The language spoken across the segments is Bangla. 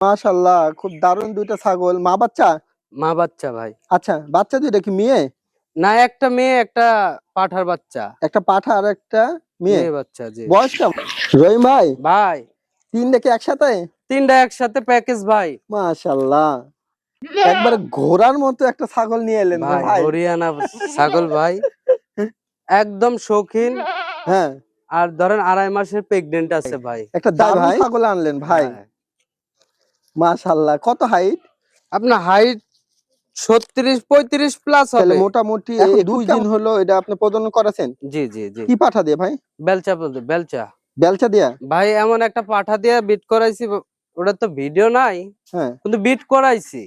মাশাল্লাহ খুব দারুণ দুইটা ছাগল। মা বাচ্চা? মা বাচ্চা ভাই। আচ্ছা বাচ্চা দুইটা কি মেয়ে? না একটা মেয়ে একটা পাঠার বাচ্চা। একটা পাঠা আর একটা মেয়ে? বাচ্চা জি। বয়স কেমন? রহিম ভাই? ভাই। তিনটা কি একসাথে? তিনটা একসাথে প্যাকেজ ভাই। মাশাল্লাহ। একবার ঘোড়ার মতো একটা ছাগল নিয়ে এলেন ভাই ভাই। হরিয়ানা ছাগল ভাই। একদম শৌখিন। হ্যাঁ। আর ধরেন আড়াই মাসের প্রেগনেন্ট আছে ভাই। একটা দারুণ ছাগল আনলেন ভাই। হ্যাঁ। মাশাল্লাহ কত হাইট আপনার হাইট ছত্রিশ পঁয়ত্রিশ প্লাস হবে। মোটামুটি দুই দিন হলো এটা আপনি প্রজনন করেছেন? জি জি জি। কি পাঠা দিয়ে ভাই? বেলচা বেলচা। বেলচা দিয়া? ভাই এমন একটা পাঠা দিয়ে বিট করাইছি ওটা তো ভিডিও নাই হ্যাঁ। কিন্তু বিট করাইছি।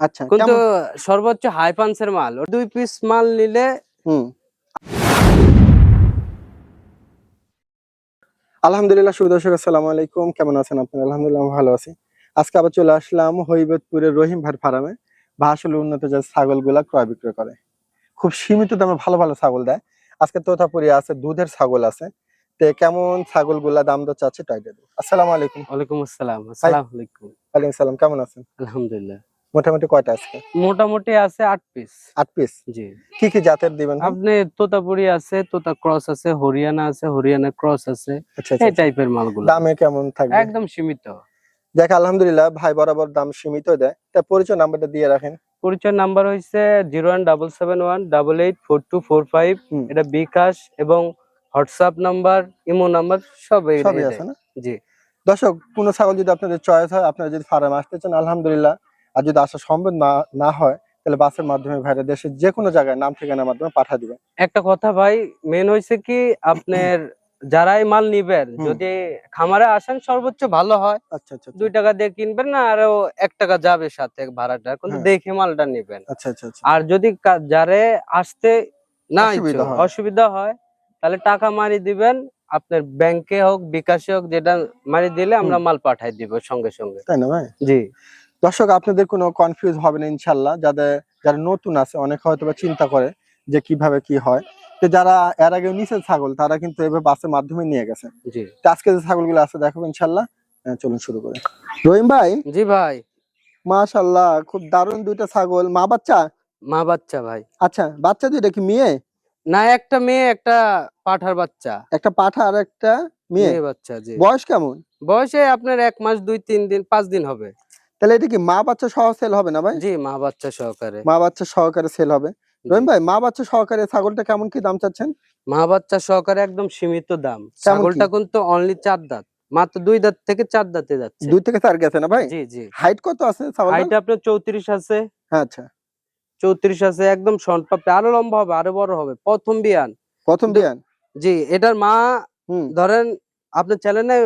আচ্ছা কিন্তু সর্বোচ্চ হাই পান্সের মাল। দুই পিস মাল নিলে হুম। আলহামদুলিল্লাহ শুভ দর্শক আসসালামু আলাইকুম। কেমন আছেন আপনারা? আলহামদুলিল্লাহ ভালো আছি। আজকে আবার চলে আসলাম হইবতপুরের রহিম ভাই ফার্মে। বা আসলে উন্নত জাত ছাগলগুলা ক্রয় বিক্রয় করে। খুব সীমিত দামে ভালো ভালো ছাগল দেয়। আজকে তোতাপুরি আছে দুধের ছাগল আছে। তে কেমন ছাগলগুলা দাম দর চাচ্ছে তাই দেবো। আসসালামু আলাইকুম। ওয়ালাইকুম আসসালাম। আসসালামু আলাইকুম। ওয়ালাইকুম সালাম কেমন আছেন? আলহামদুলিল্লাহ। মোটামুটি কয়টা আছে মোটামুটি আছে আট পিস। আট পিস? জি। কি কি জাতের দিবেন? আপনি তোতাপুরি আছে তোতা ক্রস আছে হরিয়ানা আছে হরিয়ানা ক্রস আছে। আচ্ছা আচ্ছা, এই টাইপের মালগুলো। দামে কেমন থাকবে? একদম সীমিত। দেখ আলহামদুলিল্লাহ ভাই বরাবর দাম সীমিত দেয়। তা পরিচয় নাম্বারটা দিয়ে রাখেন। পরিচয় নাম্বার হয়েছে zero one double seven one double eight four two four five. এটা বিকাশ এবং হোয়াটসঅ্যাপ নাম্বার ইমো নাম্বার সব এই- সবই আছে না? জি। দর্শক কোনো ছাগল যদি আপনাদের চয়েস হয় আপনারা যদি ফার্মে আসতে চান আলহামদুলিল্লাহ আর যদি আসা সম্ভব না না হয় তাহলে বাসের মাধ্যমে ভাইরা দেশের যে কোনো জায়গায় নাম ঠিকানার মাধ্যমে পাঠা দিবেন। একটা কথা ভাই মেন হয়েছে কি আপনার যারাই মাল নিবেন যদি খামারে আসেন সর্বোচ্চ ভালো হয়। আচ্ছা আচ্ছা আচ্ছা। দুই টাকা দিয়ে কিনবেন না আরও এক টাকা যাবে সাথে ভাড়াটা কিন্তু হ্যাঁ। দেখে মালটা নিবেন। আচ্ছা আচ্ছা আচ্ছা। আর যদি যারে আসতে না অসুবিধা হয়। তাহলে টাকা মারি দিবেন আপনার ব্যাংকে হোক বিকাশে হোক যেটা মারি দিলে আমরা মাল পাঠাই দিব সঙ্গে সঙ্গে। তাই না ভাই? জি। দর্শক আপনাদের কোনো কনফিউজ হবে না ইনশাল্লাহ। যাদের যারা নতুন আছে অনেক হয়তো বা চিন্তা করে যে কীভাবে কি হয়। তো যারা এর আগে নিচের ছাগল তারা কিন্তু এভাবে বাসের মাধ্যমে নিয়ে গেছে। জি। আজকে যে ছাগলগুলো আছে দেখাবো ইনশাল্লাহ চলুন শুরু করে। রহিম ভাই? জি ভাই। মাশাল্লাহ খুব দারুণ দুইটা ছাগল। মা বাচ্চা? মা বাচ্চা ভাই। আচ্ছা বাচ্চা দুইটা কি মেয়ে? না একটা মেয়ে একটা পাঠার বাচ্চা। একটা পাঠা আর একটা মেয়ে? মেয়ে বাচ্চা জি। বয়স কেমন? বয়সে আপনার এক মাস দুই তিন দিন পাঁচ দিন হবে। তাহলে এটা কি মা বাচ্চা সহ সেল হবে না ভাই? জি মা বাচ্চা সহকারে। মা বাচ্চা সহকারে সেল হবে। রহিম ভাই মা বাচ্চা সহকারে ছাগলটা কেমন কি দাম চাচ্ছেন? মা বাচ্চা সহকারে একদম সীমিত দাম। ছাগলটা কিন্তু অনলি চার দাঁত। মাত্র দুই দাঁত থেকে চার দাঁতে যাচ্ছে। দুই থেকে চার গেছে না ভাই? জি জি। হাইট কত আছে ছাগল হাইট আপনার চৌত্রিশ আছে। হ্যাঁ আচ্ছা। চৌত্রিশ আছে একদম সনপাপে আরও লম্বা হবে আরও বড় হবে। প্রথম বিয়ান। প্রথম বিয়ান? জি এটার মা ধরেন আপনার চ্যানেলে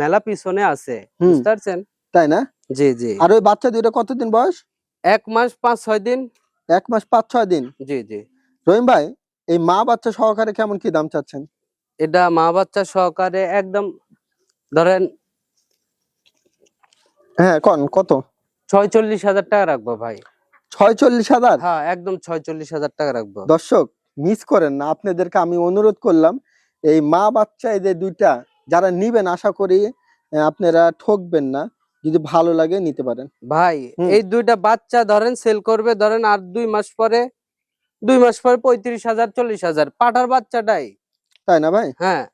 মেলা পিছনে আছে। বুঝতে পারছেন? তাই না? জি জি। আর ওই বাচ্চা দুইটা কতদিন বয়স? এক মাস পাঁচ ছয় দিন। এক মাস পাঁচ ছয় দিন? জি জি। রহিম ভাই এই মা বাচ্চা সহকারে কেমন কি দাম চাচ্ছেন? এটা মা বাচ্চা সহকারে একদম ধরেন হ্যাঁ কন কত? ছয়চল্লিশ হাজার টাকা রাখব ভাই। ছয়চল্লিশ হাজার? হ্যাঁ একদম ছয়চল্লিশ হাজার টাকা রাখব। দর্শক মিস করেন না আপনাদেরকে আমি অনুরোধ করলাম এই মা বাচ্চা এদের দুইটা যারা নিবেন আশা করি আপনারা ঠকবেন না। যদি ভালো লাগে নিতে পারেন। ভাই এই দুইটা বাচ্চা ধরেন সেল করবে ধরেন আর দুই মাস পরে দুই মাস পরে পঁয়ত্রিশ হাজার চল্লিশ হাজার। পাঠার বাচ্চাটাই। তাই না ভাই? হ্যাঁ।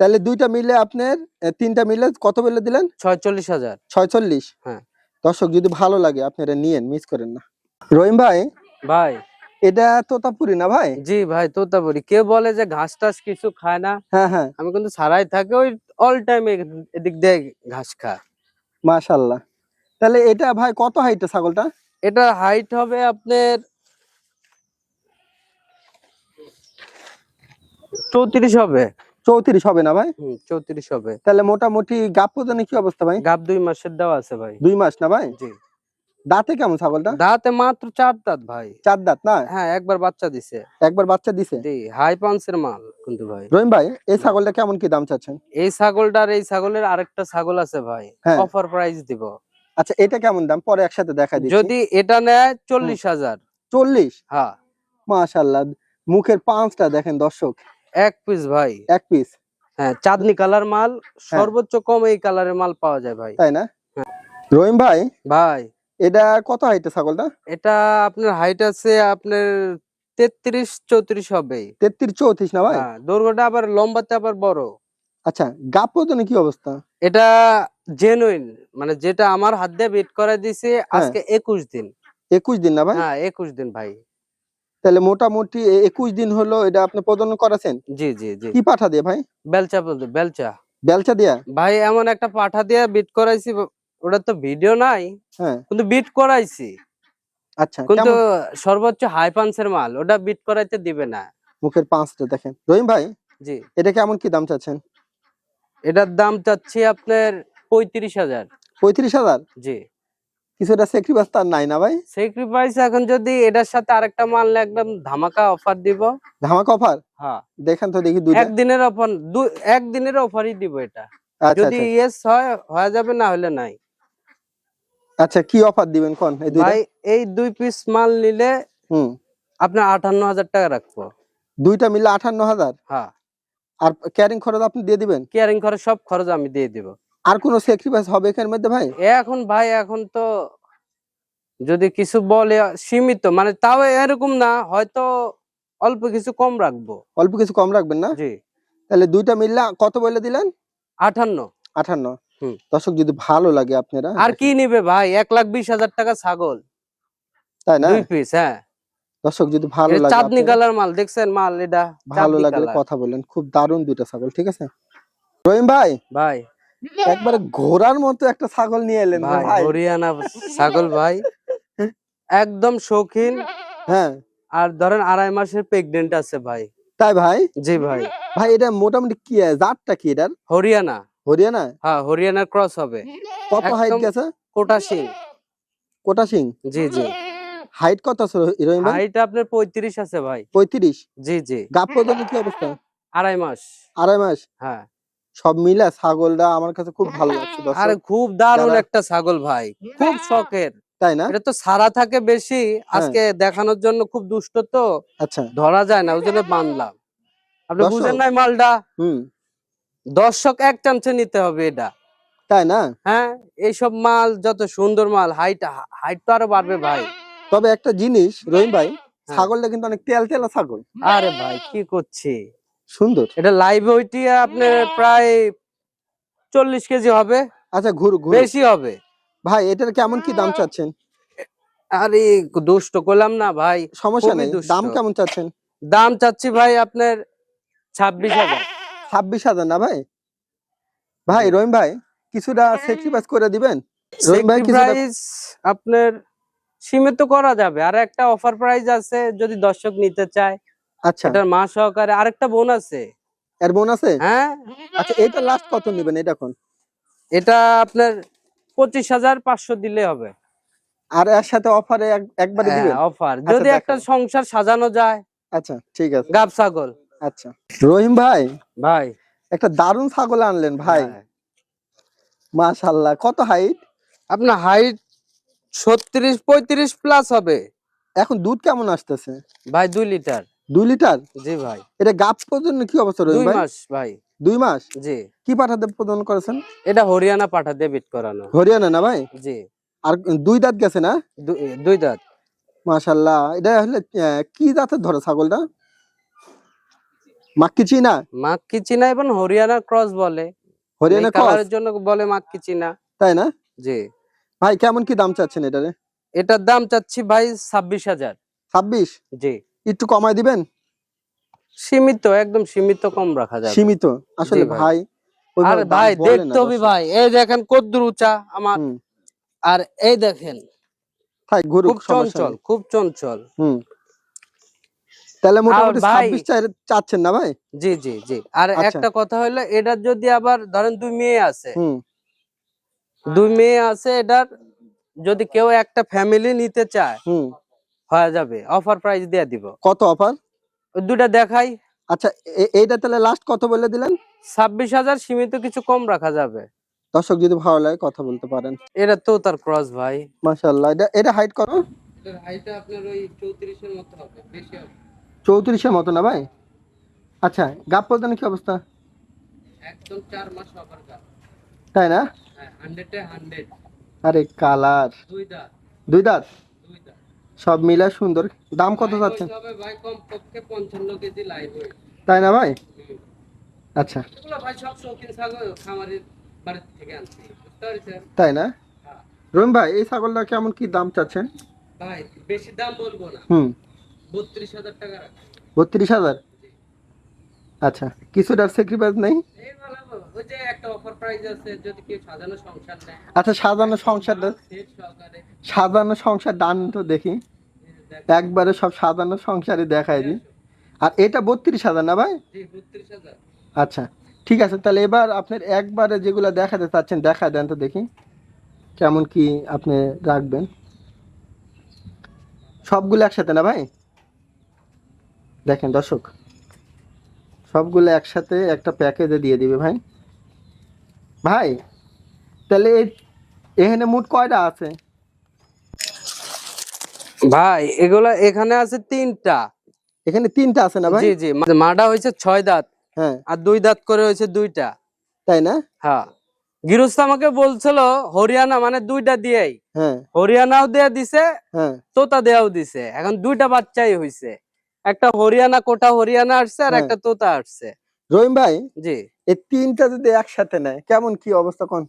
তাহলে দুইটা মিলে আপনার তিনটা মিলে কত বলে দিলেন? ছয়চল্লিশ হাজার। ছয়চল্লিশ? হ্যাঁ। দর্শক যদি ভালো লাগে আপনারা নিয়েন মিস করেন না। রহিম ভাই? ভাই। এটা তোতাপুরি না ভাই? জি ভাই তোতাপুরি। কেউ বলে যে ঘাস টাস কিছু খায় না। হ্যাঁ হ্যাঁ। আমি কিন্তু সারাই থাকি ওই অল টাইম এদিক দিয়ে ঘাস খায়। মাশাল্লাহ তাহলে এটা ভাই কত হাইট ছাগলটা? এটা হাইট হবে আপনার চৌত্রিশ হবে। চৌত্রিশ হবে না ভাই? চৌত্রিশ হবে। তাহলে মোটামুটি গাপ প্রদানে কি অবস্থা ভাই? গাপ দুই মাসের দেওয়া আছে ভাই। দুই মাস না ভাই? জি। দাঁতে কেমন ছাগলটা? দাঁতে মাত্র চার দাঁত ভাই। চার দাঁত না? হ্যাঁ একবার বাচ্চা দিছে। একবার বাচ্চা দিছে? জি হাই পান্সের মাল কিন্তু ভাই। রহিম ভাই এই ছাগলটা কেমন কি দাম চাচ্ছেন? এই ছাগলটার এই ছাগলের আরেকটা ছাগল আছে ভাই। হ্যাঁ। অফার প্রাইস দিব। আচ্ছা এটা কেমন দাম? পরে একসাথে দেখা দিচ্ছি। যদি এটা নেয় চল্লিশ হাজার। চল্লিশ? হ্যাঁ। মাশাল্লাহ মুখের পাঁচটা দেখেন দর্শক। এক পিস ভাই। এক পিস হ্যাঁ চাঁদনি কালার মাল সর্বোচ্চ কম এই কালারের মাল পাওয়া যায় ভাই। তাই না? রহিম ভাই ভাই। এটা কত হাইটের ছাগলটা? এটা আপনার হাইট আছে আপনার তেত্রিশ চৌত্রিশ হবে। তেত্রিশ চৌত্রিশ না ভাই? হ্যাঁ দৈর্ঘ্যটা আবার লম্বাতে আবার বড়। আচ্ছা গাপ প্রদানে কি অবস্থা? এটা জেনুইন মানে যেটা আমার হাত দিয়ে বিট করে দিছে আজকে একুশ দিন। একুশ দিন না ভাই? হ্যাঁ একুশ দিন ভাই। তাহলে মোটামুটি একুশ দিন হলো এটা আপনি প্রদান করেছেন? জি জি জি। কি পাঠা দিয়ে ভাই? বেলচা বলতে বেলচা। বেলচা দিয়া? ভাই এমন একটা পাঠা দিয়ে বিট করাইছি ওটা তো ভিডিও নাই হ্যাঁ। কিন্তু বিট করাইছি। আচ্ছা কিন্তু সর্বোচ্চ হাই পাঞ্চের মাল ওটা বিট করাইতে দিবে না। মুখের পাঁচটা দেখেন। রহিম ভাই জি। এটা কেমন কি দাম চাচ্ছেন? এটার দাম চাচ্ছি আপনার পঁয়ত্রিশ হাজার। পঁয়ত্রিশ হাজার? জি। কিছুটা সেক্রিবাস তার নাই না ভাই? স্যাক্রিফাইস এখন যদি এটার সাথে আরেকটা মাল একদম ধামাকা অফার দিব। ধামাকা অফার হ্যাঁ। দেখেন তো দেখি দুইটা। একদিনের অফার একদিনের অফারই দিব এটা। আচ্ছা যদি আচ্ছা। ইয়েস হয় হয়ে যাবে না হলে নাই। আচ্ছা কি অফার দিবেন? কোন এই ভাই এই দুই পিস মাল নিলে হুম। আপনার আটান্ন হাজার টাকা রাখব। দুইটা মিলে আঠান্ন হাজার হ্যাঁ। আর ক্যারিং খরচ আপনি দিয়ে দিবেন? কেয়ারিং খরচ সব খরচ আমি দিয়ে দিব। আর কোনো স্যাক্রিফাইস হবে এখানে মধ্যে ভাই? এখন ভাই এখন তো যদি কিছু বলে সীমিত মানে তাও এরকম না হয়তো অল্প কিছু কম রাখব। অল্প কিছু কম রাখবেন না? জি। তাহলে দুইটা মিললে কত বলে দিলেন? আটান্ন। আঠান্ন হুম। দর্শক যদি ভালো লাগে আপনারা আর কি নিবে ভাই? এক লাখ বিশ হাজার টাকা ছাগল। তাই না? দুই পিস হ্যাঁ। দর্শক যদি ভালো লাগে চাঁদনি কালার মাল দেখছেন মাল এটা? ভালো লাগলে কথা বলেন খুব দারুণ দুইটা ছাগল ঠিক আছে? রহিম ভাই ভাই। একবারে ঘোড়ার মতো একটা ছাগল নিয়ে এলেন ভাই ভাই। হরিয়ানা ছাগল ভাই। একদম শৌখিন। হ্যাঁ। আর ধরেন আড়াই মাসের প্রেগনেন্ট আছে ভাই। তাই ভাই? জি ভাই। ভাই এটা মোটামুটি কি জাতটা কি এটার? হরিয়ানা। হরিয়ানা? হ্যাঁ হরিয়ানার ক্রস হবে। কত হাইট গেছে? কোটা সিং। কোটা সিং? জি জি। হাইট কত আছে ভাই? হাইট আপনার পঁয়ত্রিশ আছে ভাই। পঁয়ত্রিশ? জি জি। গাপ পর্যন্ত কি অবস্থা? আড়াই মাস। আড়াই মাস? হ্যাঁ। সব মিলে ছাগলটা আমার কাছে খুব ভালো লাগছে আরে খুব দারুণ একটা ছাগল ভাই। খুব শখের। তাই না? এটা তো সারা থাকে বেশি। হ্যাঁ। আজকে দেখানোর জন্য খুব দুষ্ট তো। আচ্ছা। ধরা যায় না ওই জন্য বানলাম। আপনি বুঝেন নাই মালটা? হুম। দর্শক এক চামচে নিতে হবে এটা। তাই না? হ্যাঁ এইসব মাল যত সুন্দর মাল হাইট হাইট তো আরও বাড়বে ভাই। তবে একটা জিনিস রহিম ভাই হ্যাঁ। ছাগলটা কিন্তু অনেক তেল তেলা ছাগল। আরে ভাই কি করছি? সুন্দর। এটা লাইভ ওইটি আপনার প্রায় চল্লিশ কেজি হবে। আচ্ছা ঘুর ঘুর। বেশি হবে। ভাই এটার কেমন কি দাম চাচ্ছেন? আরে দুষ্ট করলাম না ভাই। সমস্যা নেই। দাম কেমন চাচ্ছেন? দাম চাচ্ছি ভাই আপনার ছাব্বিশ হাজার। ছাব্বিশ হাজার না ভাই? ভাই রহিম ভাই কিছুটা স্যাক্রিফাইস করে দিবেন? রহিম ভাই প্রাইস আপনার সীমিত করা যাবে। আর একটা অফার প্রাইস আছে যদি দর্শক নিতে চায়। আচ্ছা। এটার মা সহকারে আরেকটা বোন আছে। এর বোন আছে? হ্যাঁ। আচ্ছা এটা লাস্ট কত নেবেন এটা এখন? এটা আপনার পঁচিশ হাজার পাঁচশো দিলে হবে। আর এর সাথে অফারে একবারে দিবেন? অফার আচ্ছা, যদি একটা সংসার সাজানো যায়। আচ্ছা ঠিক আছে। গাব ছাগল। আচ্ছা। রহিম ভাই? ভাই। একটা দারুণ ছাগল আনলেন ভাই। মাশাল্লাহ কত হাইট আপনার হাইট ছত্রিশ পঁয়ত্রিশ প্লাস হবে। এখন দুধ কেমন আসতেছে? ভাই দুই লিটার দুই লিটার জি ভাই। এটা গাপ পর্যন্ত কি অবস্থা রহিম ভাই? মাস ভাই। দুই মাস? জি। কি পাঠাতে প্রদান করেছেন? এটা হরিয়ানা পাঠা দিয়ে বিট করানো। হরিয়ানা না ভাই? জি। আর দুই দাঁত গেছে না? দুই দাঁত। মাশাল্লাহ এটা হলে কি জাতের ধরে ছাগলটা? মাক্কি চিনা মাক্কি চিনা এবং হরিয়ানা ক্রস বলে হরিয়ানা ক্রস জন্য বলে মাক্কি চিনা তাই না? জি। ভাই কেমন কি দাম চাচ্ছেন এটারে? এটার দাম চাচ্ছি ভাই ছাব্বিশ হাজার। ছাব্বিশ? জি। একটু কমায় দিবেন? সীমিত একদম সীমিত কম রাখা যাবে। সীমিত? আসলে ভাই। ভাই আরে ভাই দেখতে হবে ভাই। এই দেখেন কদ্দুর উঁচা আমার। আর এই দেখেন। ঘুরুক খুব চঞ্চল খুব চঞ্চল। হুম। তাহলে মোটামুটি ভাই- ছাব্বিশ চাই- চাচ্ছেন না ভাই? জি জি জি। আর আচ্ছা। একটা কথা হলো এটার যদি আবার ধরেন দুই মেয়ে আছে দুই মেয়ে আছে এটার যদি কেউ একটা ফ্যামিলি নিতে চায় হুম। হয়ে যাবে। অফার প্রাইস দিয়ে দিব। কত অফার দুটা দেখাই। আচ্ছা এইটা তাহলে লাস্ট কত বলে দিলেন? ছাব্বিশ হাজার সীমিত কিছু কম রাখা যাবে। দর্শক যদি ভালো লাগে কথা বলতে পারেন। এটা তো তার ক্রস ভাই। মাশাআল্লাহ। এটা এটা হাইট করো এটার হাইটটা আপনার ওই চৌত্রিশের মতো হবে বেশি হবে। চৌত্রিশের মতো না ভাই? আচ্ছা গাপ প্রদানের কি অবস্থা? একদম চার মাস অফার কাজ তাই না? হ্যাঁ আরে কালার। দুই দাঁত। সব মিলে সুন্দর। দাম কত যাচ্ছে? তাই না ভাই? আচ্ছা। তাই না? হ্যাঁ। রহিম ভাই এই ছাগলটা কেমন কি দাম চাচ্ছেন? ভাই বেশি দাম বলব না। হুম। বত্রিশ হাজার আচ্ছা কিছুটার স্যাক্রিফাইস নেই? কেউ সাজানো সংসার আচ্ছা সাজানো সংসার ডান তো দেখি। একবারে সব সাজানো সংসারে দেখাই দিই। আর এটা বত্রিশ হাজার না ভাই? আচ্ছা ঠিক আছে তাহলে এবার আপনার একবারে যেগুলো দেখাতে চাচ্ছেন দেখা দেন তো দেখি। কেমন কি আপনি রাখবেন। সবগুলো একসাথে না ভাই? দেখেন দর্শক সবগুলো একসাথে একটা প্যাকেজে দিয়ে দিবে ভাই। ভাই তাহলে এই- এখানে মোট কয়টা আছে? ভাই এগুলা এখানে আছে তিনটা। এখানে তিনটা আছে না ভাই? জি জি মা- মাটা হয়েছে ছয় দাঁত হ্যাঁ। আর দুই দাঁত করে হয়েছে দুইটা। তাই না? হ্যাঁ। গৃহস্থ আমাকে বলছিল হরিয়ানা মানে দুইটা দিয়েই। হ্যাঁ। হরিয়ানাও দেয়া দিছে হ্যাঁ। তোতা দেয়াও দিছে। এখন দুইটা বাচ্চাই হইছে। একটা হরিয়ানা কোটা হরিয়ানা আসছে আর হ্যাঁ। একটা তোতা আসছে। রহিম ভাই জি। এই তিনটা যদি একসাথে নেয় কেমন কি অবস্থা কোন?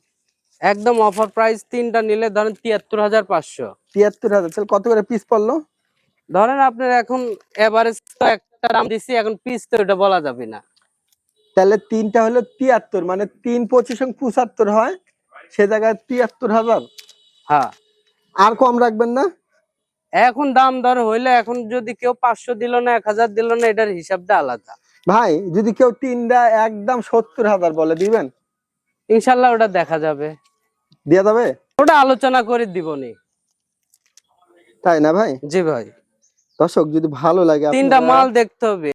একদম অফার প্রাইস তিনটা নিলে ধরেন তিয়াত্তর হাজার পাঁচশো। তিয়াত্তর হাজার তাহলে কত করে পিস পড়ল? ধরেন আপনার এখন এভারেজ তো একটা দাম দিছি এখন পিস তো এটা বলা যাবে না। তাহলে তিনটা হলো তিয়াত্তর মানে তিন পঁচিশ এবং পঁচাত্তর হয় সে জায়গায় তিয়াত্তর হাজার। হ্যাঁ। আর কম রাখবেন না? এখন দাম দর হইলে এখন যদি কেউ পাঁচশো দিল না এক হাজার দিল না এটার হিসাবটা আলাদা। ভাই যদি কেউ তিনটা একদম সত্তর হাজার বলে দিবেন? ইনশাল্লাহ ওটা দেখা যাবে। দেওয়া যাবে? ওটা আলোচনা করে দিবনি তাই না ভাই? জি ভাই। দর্শক যদি ভালো লাগে তিনটা মাল দেখতে হবে।